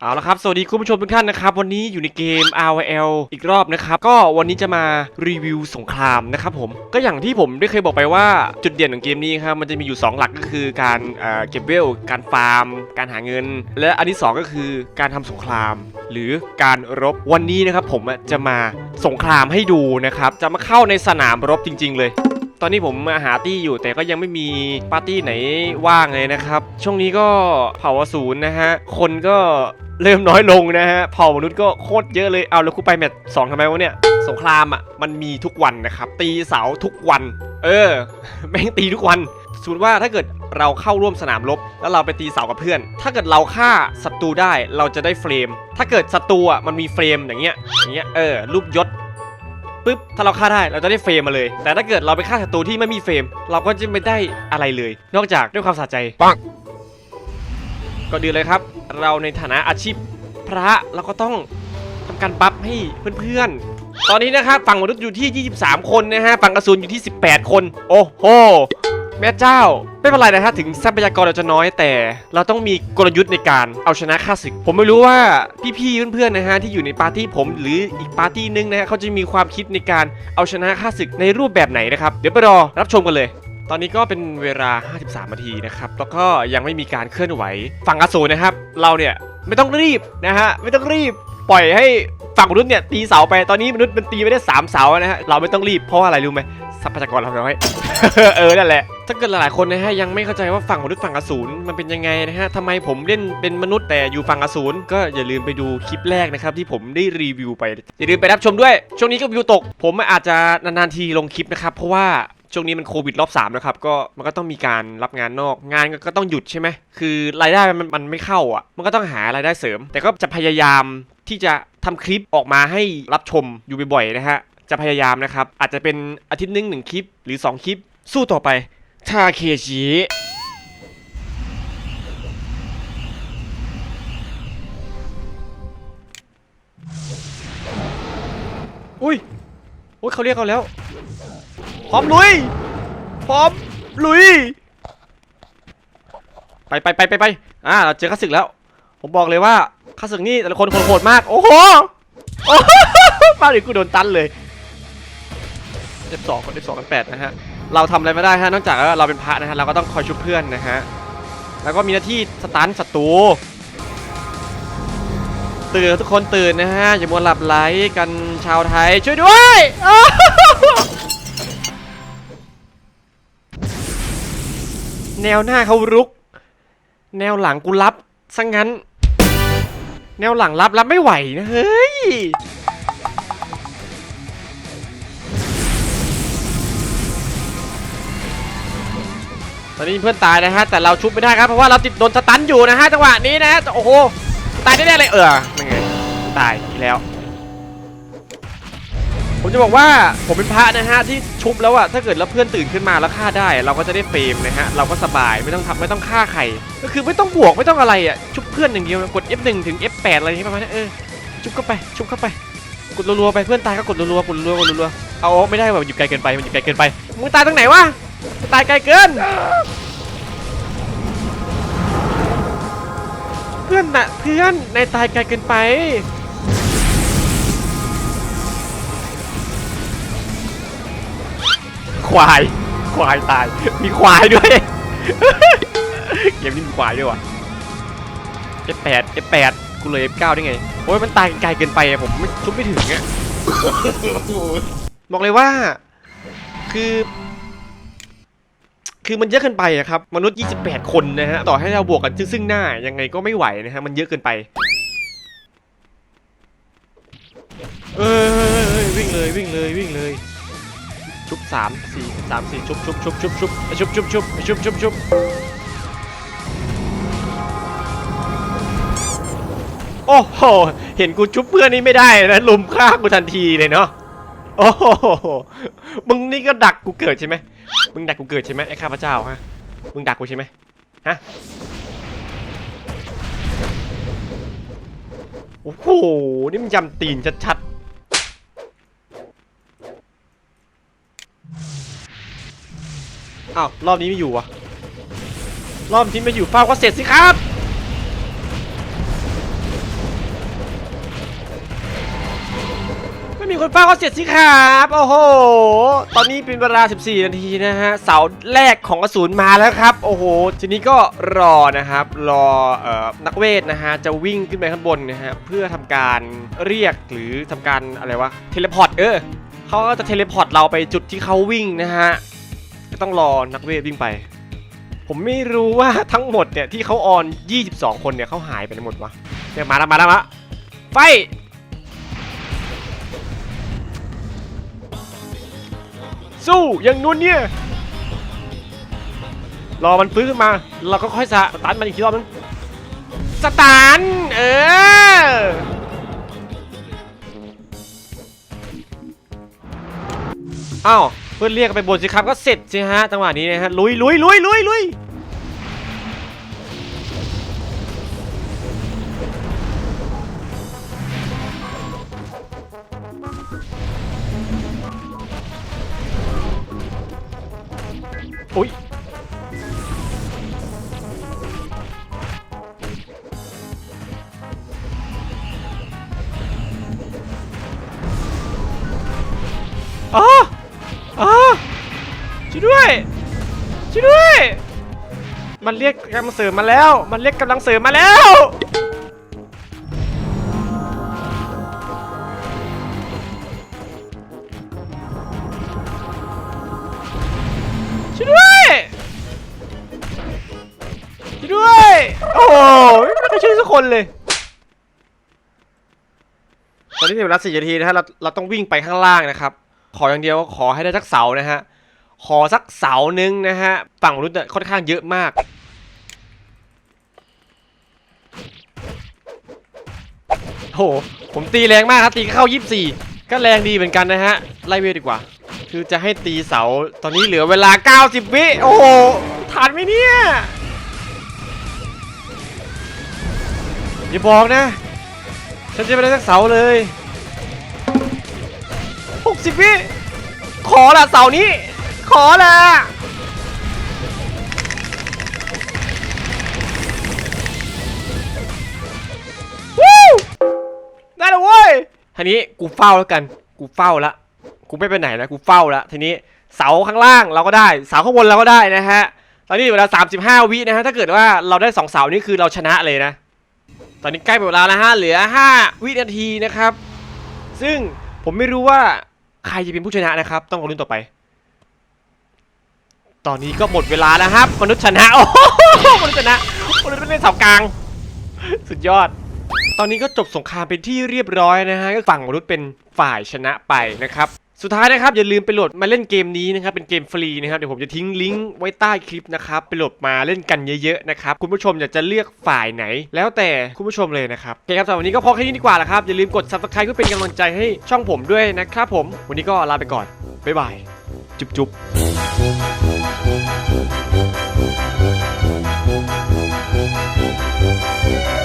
เอาละครับ สวัสดีคุณผู้ชมทุกท่านนะครับ วันนี้อยู่ในเกม RL อีกรอบนะครับ ก็วันนี้จะมารีวิวสงครามนะครับผม ก็อย่างที่ผมได้เคยบอกไปว่าจุดเด่นของเกมนี้ครับ มันจะมีอยู่ 2 หลักก็คือการเเก็บเวล การฟาร์ม การหาเงิน และอันที่ 2 ก็คือการทำสงคราม หรือการรบ วันนี้นะครับผมจะมาสงครามให้ดูนะครับ จะมาเข้าในสนามรบจริง ๆ เลย ตอนนี้ผมมาหาตี้อยู่แต่ก็ยังไม่มีปาร์ตี้ไหนว่างเลยนะครับ ช่วงนี้ก็เผ่าอสูรนะฮะ คนก็เริ่มน้อยลงนะฮะ เผ่ามนุษย์ก็โคตรเยอะเลย เอาแล้วกูไปแมตช์สองทำไมวะเนี่ย สงครามอะ มันมีทุกวันนะครับ ตีเสาทุกวัน เออ แม่งตีทุกวันสมมติว่าถ้าเกิดเราเข้าร่วมสนามรบ แล้วเราไปตีเสากับเพื่อน ถ้าเกิดเราฆ่าศัตรูได้เราจะได้เฟรม ถ้าเกิดศัตรูอะมันมีเฟรมอย่างเงี้ย อย่างเงี้ย เออ รูปยศ ปุ๊บถ้าเราฆ่าได้เราจะได้เฟรมมาเลย แต่ถ้าเกิดเราไปฆ่าศัตรูที่ไม่มีเฟรม เราก็จะไม่ได้อะไรเลย นอกจากด้วยความสะใจปังก็ดีเลยครับ เราในฐานะอาชีพพระเราก็ต้องทำการบัฟให้เพื่อนๆ ตอนนี้นะครับฝั่งมนุษย์อยู่ที่ 23 คนนะฮะฝั่งอสูรอยู่ที่ 18 คน โอ้โห แม่เจ้า ไม่เป็นไรนะฮะถึงทรัพยากรเราจะน้อยแต่ เราต้องมีกลยุทธ์ในการเอาชนะข้าศึก ผมไม่รู้ว่าพี่ๆเพื่อนๆนะฮะที่อยู่ในปาร์ตี้ผมหรืออีกปาร์ตี้นึงนะฮะเขาจะมีความคิดในการเอาชนะข้าศึกในรูปแบบไหนนะครับ เดี๋ยวไปรอรับชมกันเลยตอนนี้ก็เป็นเวลา 53 นาทีนะครับ แล้วก็ยังไม่มีการเคลื่อนไหว ฝั่งอสูรนะครับ เราเนี่ยไม่ต้องรีบนะฮะ ไม่ต้องรีบ ปล่อยให้ฝั่งมนุษย์เนี่ยตีเสาไป ตอนนี้มนุษย์มันตีไปได้ 3 เสานะฮะ เราไม่ต้องรีบ เพราะอะไรรู้ไหม ทรัพยากรเราน้อย เออนั่นแหละ ถ้าเกิดหลายๆคนนะฮะยังไม่เข้าใจว่าฝั่งมนุษย์ฝั่งอสูรมันเป็นยังไงนะฮะทำไมผมเล่นเป็นมนุษย์แต่อยู่ฝั่งอสูรก็อย่าลืมไปดูคลิปแรกนะครับที่ผมได้รีวิวไป อย่าลืมไปรับชมด้วย ช่วงนี้ก็วิวตก ผมอาจจะนานๆทีลงคลิปนะครับเพราะว่าช่วงนี้มันโควิดรอบ3นะครับก็มันก็ต้องมีการรับงานนอก งานก็ต้องหยุดใช่ไหมคือรายได้มันมันไม่เข้าอะ มันก็ต้องหารายได้เสริม แต่ก็จะพยายามที่จะทำคลิปออกมาให้รับชมอยู่บ่อยๆนะฮะ จะพยายามนะครับ อาจจะเป็นอาทิตย์หนึงหนึ่งคลิป หรือ 2 คลิป สู้ต่อไปทาเคชิอุ้ยอุ้ยเขาเรียกเราแล้ว พร้อมลุย พร้อมลุย ไปไปไปไปไปอ่าเราเจอข้าศึกแล้ว ผมบอกเลยว่าข้าศึกนี่แต่ละคนโหดมาก โอ้โหโอ้โหมาดิกูโดนตันเลย F2 คน F2 กัน8นะฮะ เราทำอะไรไม่ได้ฮะ นอกจากว่าเราเป็นพระนะฮะ เราก็ต้องคอยชุบเพื่อนนะฮะ แล้วก็มีหน้าที่สตันศัตรู ตื่นทุกคนตื่นนะฮะ อย่ามัวหลับไหลกันชาวไทยช่วยด้วยแนวหน้าเขารุก แนวหลังกูรับซะงั้น แนวหลังรับรับไม่ไหวนะเฮ้ย ตอนนี้เพื่อนตายนะฮะแต่เราชุบไม่ได้ครับเพราะว่าเราติดโดนสตันอยู่นะฮะจังหวะนี้นะฮะโอ้โหตายแน่ๆเลยเออยังไงตายอีกแล้ว ผมจะบอกว่าผมเป็นพระนะฮะที่ชุบแล้วอะถ้าเกิดแล้วเพื่อนตื่นขึ้นมาแล้วฆ่าได้ เราก็จะได้เฟรมนะฮะเราก็สบายไม่ต้องทำไม่ต้องฆ่าใครก็คือไม่ต้องบวกไม่ต้องอะไรอะชุบเพื่อนอย่างเดียวกด F1 ถึง F8 อะไรอย่างเงี้ยประมาณนี้เออชุบเข้าไปชุบเข้าไปกดรัวๆไปเพื่อนตายก็กดรัวๆกดรัวๆกดรัวๆเอาไม่ได้แบบอยู่ไกลเกินไปมันอยู่ไกลเกินไปมึงตายตรงไหนวะ ตายไกลเกิน เพื่อนน่ะเพื่อนนายตายไกลเกินไป ควาย ควายตาย มีควายด้วย เกมนี้มีควายด้วยว่ะ F8 F8 กูเลย F9 ได้ไง โอ้ยมันตายไกลเกินไปอะผมไม่ชุบไม่ถึงอะบอกเลยว่า คือ คือมันเยอะเกินไปอะครับ มนุษย์ 28 คนนะฮะ ต่อให้เราบวกกันซึ่งหน้า ยังไงก็ไม่ไหวนะฮะ มันเยอะเกินไป เอ้ยวิ่งเลยวิ่งเลยวิ่งเลย ชุบสามสี่สามสี่ชุบชุบชุบชุบชุบชุบชุบชุบชุบชุบชุบโอ้โห เห็นกูชุบเพื่อนนี่ไม่ได้นะลุมฆ่ากูทันทีเลยเนาะ โอ้โห มึงนี่ก็ดักกูเกิดใช่ไหม มึงดักกูเกิดใช่ไหมไอ้ข้าพเจ้าฮะ มึงดักกูใช่ไหมฮะ โอ้โห นี่มันยำตีนชัดๆอ้าวรอบนี้ไม่อยู่วะรอบที่ไม่อยู่เฝ้าก็เสร็จสิครับ มีคนเฝ้าก็เสร็จสิครับโอ้โห ตอนนี้เป็นเวลา 14 นาทีนะฮะ เสาแรกของอสูรมาแล้วครับ โอ้โห ทีนี้ก็รอนะครับ รอเอ่อนักเวทนะฮะ จะวิ่งขึ้นไปข้างบนนะฮะ เพื่อทำการเรียกหรือทำการอะไรวะ เทเลพอร์ต เออ เขาก็จะเทเลพอร์ตเราไปจุดที่เขาวิ่งนะฮะก็ต้องรอนักเวทวิ่งไป ผมไม่รู้ว่าทั้งหมดเนี่ยที่เขาออน 22 คนเนี่ยเขาหายไปไหนหมดวะเนี่ยมาแล้วมาแล้วมาไฟ สู้อย่างนู้นเนี่ย รอมันฟื้นขึ้นมา เราก็ค่อยสะตาร์ทมันอีกทีรอบนึงสตาร์ทเอออ้าวเพื่อนเรียกไปบนสิครับก็เสร็จสิฮะจังหวะนี้นะฮะลุยลุยลุยลุยลุย อุ้ยอ๋ออ๋อช่วยด้วยช่วยด้วย มันเรียกกำลังเสริมมาแล้ว มันเรียกกำลังเสริมมาแล้ว โอ้โหไม่มีใครช่วยสักคนเลย ตอนนี้ถึงเวลาสี่นาทีนะฮะเราเราต้องวิ่งไปข้างล่างนะครับ ขออย่างเดียวขอให้ได้สักเสานะฮะ ขอสักเสาหนึ่งนะฮะ ฝั่งมนุษย์เนี่ยค่อนข้างเยอะมากโหผมตีแรงมากครับตีเข้า 24 ก็แรงดีเหมือนกันนะฮะ ไล่เวทดีกว่า คือจะให้ตีเสา ตอนนี้เหลือเวลา 90 วิ โอ้โหทันไหมเนี่ย อย่าบอกนะ ฉันจะไม่ได้สักเสาเลย 60วิขอละเสานี้ ขอละวู้ได้แล้วเว้ยทีนี้กูเฝ้าแล้วกัน กูเฝ้าละกูไม่ไปไหนนะกูเฝ้าละทีนี้เสาข้างล่างเราก็ได้เสาข้างบนเราก็ได้นะฮะตอนนี้เวลา 35 วินะฮะถ้าเกิดว่าเราได้ 2 เสานี่คือเราชนะเลยนะ ตอนนี้ใกล้หมดเวลาแล้วฮะเหลือ 5 วินาทีนะครับ ซึ่งผมไม่รู้ว่าใครจะเป็นผู้ชนะนะครับ ต้องรอลุ้นต่อไป ตอนนี้ก็หมดเวลาแล้วครับ มนุษย์ชนะโอ้โหมนุษย์ชนะมนุษย์เป็นเสากลาง สุดยอด ตอนนี้ก็จบสงครามเป็นที่เรียบร้อยนะฮะก็ฝั่งมนุษย์เป็นฝ่ายชนะไปนะครับ สุดท้ายนะครับอย่าลืมไปโหลดมาเล่นเกมนี้นะครับเป็นเกมฟรีนะครับเดี๋ยวผมจะทิ้งลิงก์ไว้ใต้คลิปนะครับไปโหลดมาเล่นกันเยอะๆนะครับคุณผู้ชมอยากจะเลือกฝ่ายไหน แล้วแต่คุณผู้ชมเลยนะครับโอเคครับสำหรับวันนี้ก็พอแค่นี้ดีกว่าละครับอย่าลืมกด subscribe เพื่อเป็นกำลังใจให้ช่องผมด้วยนะครับผม วันนี้ก็ลาไปก่อนบ๊ายบายจุ๊บๆ